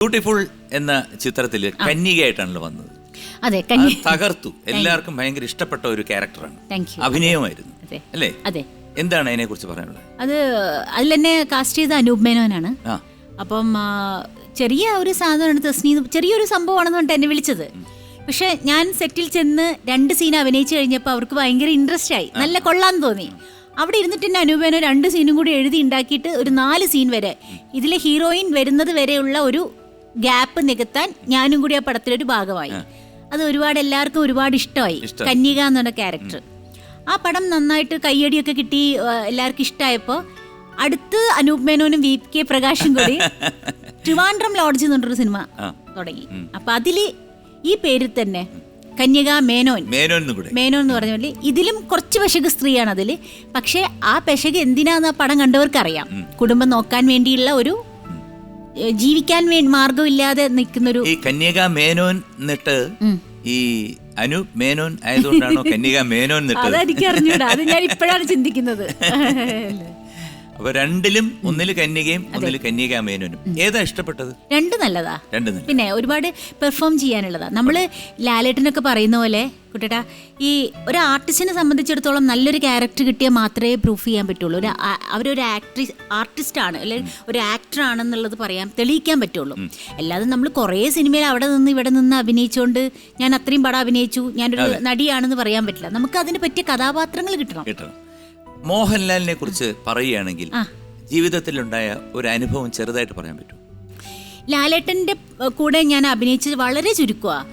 Beautiful എന്ന ചിത്രത്തിൽ കന്യകയായിട്ടാണല്ലോ വന്നത്. അതെ കന്യ തകർത്തു. എല്ലാവർക്കും ഭയങ്കര ഇഷ്ടപ്പെട്ട ഒരു ക്യാരക്ടറാണ്. അഭിനയമായിരുന്നു അല്ലേ? അതെ. എന്താണ് അതിനെ കുറിച്ച് പറയാനുള്ളത്? അത് അതിൽ തന്നെ കാസ്റ്റ് ചെയ്ത അനൂപ് മേനോനാണ്. അപ്പം ചെറിയ ഒരു സാധനമാണ് തസ്നി ചെറിയൊരു സംഭവമാണെന്ന് പറഞ്ഞിട്ട് എന്നെ വിളിച്ചത്. പക്ഷെ ഞാൻ സെറ്റിൽ ചെന്ന് രണ്ട് സീൻ അഭിനയിച്ചു കഴിഞ്ഞപ്പോൾ അവർക്ക് ഭയങ്കര ഇൻട്രസ്റ്റ് ആയി. നല്ല കൊള്ളാന്ന് തോന്നി. അവിടെ ഇരുന്നിട്ട് എന്നെ അനൂപേനോ രണ്ട് സീനും കൂടി എഴുതി ഉണ്ടാക്കിയിട്ട് ഒരു നാല് സീൻ വരെ. ഇതിലെ ഹീറോയിൻ വരുന്നത് വരെയുള്ള ഒരു ഗ്യാപ്പ് നികത്താൻ ഞാനും കൂടി ആ പടത്തിലൊരു ഭാഗമായി. അത് ഒരുപാട് എല്ലാവർക്കും ഒരുപാട് ഇഷ്ടമായി. കന്യക എന്നുള്ള ക്യാരക്ടർ. ആ പടം നന്നായിട്ട് കയ്യടിയൊക്കെ കിട്ടി എല്ലാവർക്കും ഇഷ്ടമായപ്പോൾ അടുത്ത് അനൂപ് മേനോനും വി കെ പ്രകാശും കൂടി ട്രിവാൻഡ്രം ലോഡ്ജ് എന്ന് പറഞ്ഞൊരു സിനിമ തുടങ്ങി. അപ്പൊ അതിൽ ഈ പേരിൽ തന്നെ കന്യക മേനോൻ. മേനോൻ മേനോൻ എന്ന് പറഞ്ഞ പോലെ ഇതിലും കുറച്ച് പെശക് സ്ത്രീയാണ് അതിൽ പക്ഷെ ആ പെശക് എന്തിനാന്ന് ആ പടം കണ്ടവർക്ക് അറിയാം കുടുംബം നോക്കാൻ വേണ്ടിയുള്ള ഒരു ജീവിക്കാൻ വേണ്ടി മാർഗമില്ലാതെ നിൽക്കുന്നൊരു ഈ കന്യക മേനോൻ എന്നിട്ട് ഈ അനു മേനോൻ ആയതുകൊണ്ടാണോ കന്യക മേനോൻ എന്നിട്ട്? അതെനിക്ക് അറിഞ്ഞൂടാ അത് ഞാൻ ഇപ്പോഴാണ് ചിന്തിക്കുന്നത്. അപ്പൊ രണ്ടിലും ഒന്നിൽ കന്യകയും ഒന്നിൽ കന്യകാമേനും ഏതാ ഇഷ്ടപ്പെട്ടത്? രണ്ട് നല്ലതാ. രണ്ട് പിന്നെ ഒരുപാട് പെർഫോം ചെയ്യാനുള്ളതാ. നമ്മൾ ലാലേട്ടനൊക്കെ പറയുന്ന പോലെ കുട്ടേട്ടാ ഈ ഒരു ആർട്ടിസ്റ്റിനെ സംബന്ധിച്ചിടത്തോളം നല്ലൊരു ക്യാരക്ടർ കിട്ടിയാൽ മാത്രമേ പ്രൂഫ് ചെയ്യാൻ പറ്റുള്ളൂ. ഒരു അവരൊരു ആക്ട്രിസ് ആർട്ടിസ്റ്റ് ആണ് അല്ലെങ്കിൽ ഒരു ആക്ടർ ആണെന്നുള്ളത് പറയാൻ തെളിയിക്കാൻ പറ്റുള്ളൂ. അല്ലാതെ നമ്മൾ കുറേ സിനിമയിൽ അവിടെ നിന്ന് ഇവിടെ നിന്ന് അഭിനയിച്ചുകൊണ്ട് ഞാൻ അത്രയും പടം അഭിനയിച്ചു ഞാനൊരു നടിയാണെന്ന് പറയാൻ പറ്റില്ല. നമുക്ക് അതിന് പറ്റിയ കഥാപാത്രങ്ങൾ കിട്ടണം. മോഹൻലാലിനെ കുറിച്ച് പറയുകയാണെങ്കിൽ ആ. ജീവിതത്തിലുണ്ടായ ഒരു അനുഭവം ചെറുതായിട്ട് പറയാൻ പറ്റും ലാലേട്ടന്റെ കൂടെ ഞാൻ അഭിനയിച്ചത് വളരെ ചുരുക്കുവാ.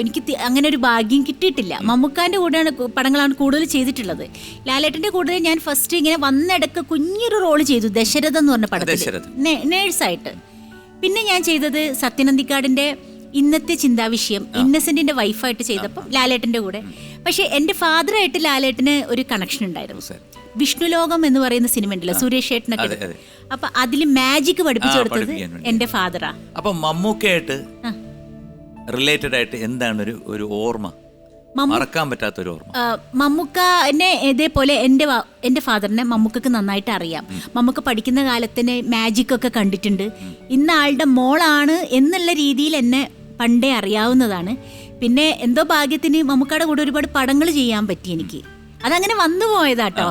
എനിക്ക് തി- അങ്ങനെ ഒരു ഭാഗ്യം കിട്ടിയിട്ടില്ല. മമ്മൂക്കാന്റെ കൂടെയാണ് കു- പടങ്ങളാണ് കൂടുതൽ ചെയ്തിട്ടുള്ളത്. ലാലേട്ടന്റെ കൂടെ ഞാൻ ഫസ്റ്റ് ഇങ്ങനെ വന്നിടക്ക് കുഞ്ഞൊരു റോൾ ചെയ്തു. ദശരഥം എന്ന് പറഞ്ഞ പടത്തിൽ. നേഴ്സായിട്ട് പിന്നെ ഞാൻ ചെയ്തത് സത്യനന്ദിക്കാടിന്റെ ഇന്നത്തെ ചിന്താവിഷയം ഇന്നസെന്റിന്റെ വൈഫായിട്ട് ചെയ്തപ്പോൾ ലാലേട്ടന്റെ കൂടെ. പക്ഷെ എന്റെ ഫാദറായിട്ട് ലാലേട്ടന് ഒരു കണക്ഷൻ ഉണ്ടായിരുന്നു. വിഷ്ണുലോകം എന്ന് പറയുന്ന സിനിമ ഉണ്ടല്ലോ സുരേഷ് ഏട്ടനൊക്കെ. അപ്പൊ അതിൽ മാജിക് പഠിപ്പിച്ചു കൊടുത്തത് എന്റെ ഫാദറാ അപ്പൊ മമ്മൂക്കയായിട്ട് ആ. റിലേറ്റഡ് ആയിട്ട് എന്താണ് ഒരു ഒരു ഓർമ്മ? മറക്കാൻ പറ്റാത്ത ഒരു ഓർമ്മ. മമ്മൂക്ക എന്നെ ഇതേപോലെ എന്റെ എന്റെ എന്റെ ഫാദറിനെ മമ്മൂക്കക്ക് നന്നായിട്ട് അറിയാം. മമ്മൂക്ക പഠിക്കുന്ന കാലത്തിന് മാജിക് ഒക്കെ കണ്ടിട്ടുണ്ട്. ഇന്ന ആളുടെ മോളാണ് എന്നുള്ള രീതിയിൽ എന്നെ പണ്ടേ അറിയാവുന്നതാണ്. പിന്നെ എന്തോ ഭാഗ്യത്തിന് മമ്മൂക്കയുടെ കൂടെ ഒരുപാട് പടങ്ങൾ ചെയ്യാൻ പറ്റി എനിക്ക്. അതങ്ങനെ വന്നു പോയതാട്ടോ.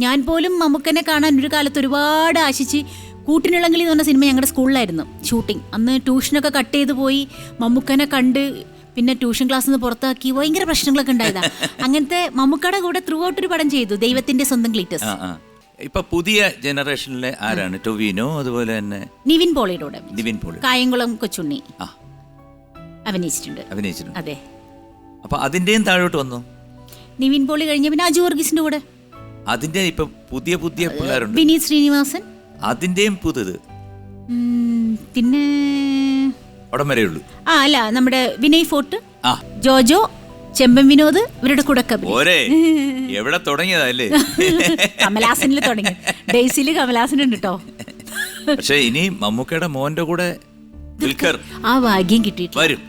ഞാൻ പോലും മമ്മൂക്കനെ കാണാൻ ഒരു കാലത്ത് ഒരുപാട് ആശിച്ച് കൂട്ടിനിളങ്കലി എന്ന് പറഞ്ഞ സിനിമ ഞങ്ങളുടെ സ്കൂളിലായിരുന്നു. ഷൂട്ടിംഗ്. അന്ന് ട്യൂഷനൊക്കെ കട്ട് ചെയ്ത് പോയി മമ്മൂക്കനെ കണ്ട് പിന്നെ ട്യൂഷൻ ക്ലാസ്സിൽ നിന്ന് പുറത്താക്കി ഭയങ്കര പ്രശ്നങ്ങളൊക്കെ ഉണ്ടായതാ. അങ്ങനത്തെ മമ്മൂക്കയുടെ കൂടെ ത്രൂ ഔട്ട് ഒരു പടം ചെയ്തു. ദൈവത്തിന്റെ സ്വന്തം ക്ലീറ്റസ് ആ ഇപ്പൊ പുതിയ ജനറേഷനിലെ ആരാണ്? ടൊവിനോ അതുപോലെ തന്നെ നിവിൻ പോളിയുടെ നിവിൻ പോളി. കായംകുളം കൊച്ചുണ്ണി. അഭിനയിച്ചിട്ടുണ്ട്. അഭിനയിച്ചിട്ടുണ്ട്. അതെ. അപ്പൊ അതിന്റെയും താഴോട്ട് വന്നു. നിവിൻ പോളി കഴിഞ്ഞ പിന്നെ അജു വർഗീസിന്റെ കൂടെ. അതിന്റെ ഇപ്പൊ പുതിയ പുതിയ പിള്ളേരുണ്ട്. വിനീത് ശ്രീനിവാസൻ. അതിന്റെയും പുതുത് പിന്നെ അവിടം വരെയുള്ളൂ ആ അല്ല നമ്മുടെ വിനയ് ഫോർട്ട് ആ. ജോജോ ചെമ്പൻ വിനോദ് ഇവരുടെ കൂടെ. പോരെ. എവിടെ തുടങ്ങിയതല്ലേ? കമലാസനിൽ തുടങ്ങി. ഡെയ്സിൽ കമലാസൻ ഉണ്ട് കേട്ടോ പക്ഷെ ഇനി മമ്മൂക്കയുടെ മോന്റെ കൂടെ ആ ഭാഗ്യം കിട്ടിയിട്ട് വരും.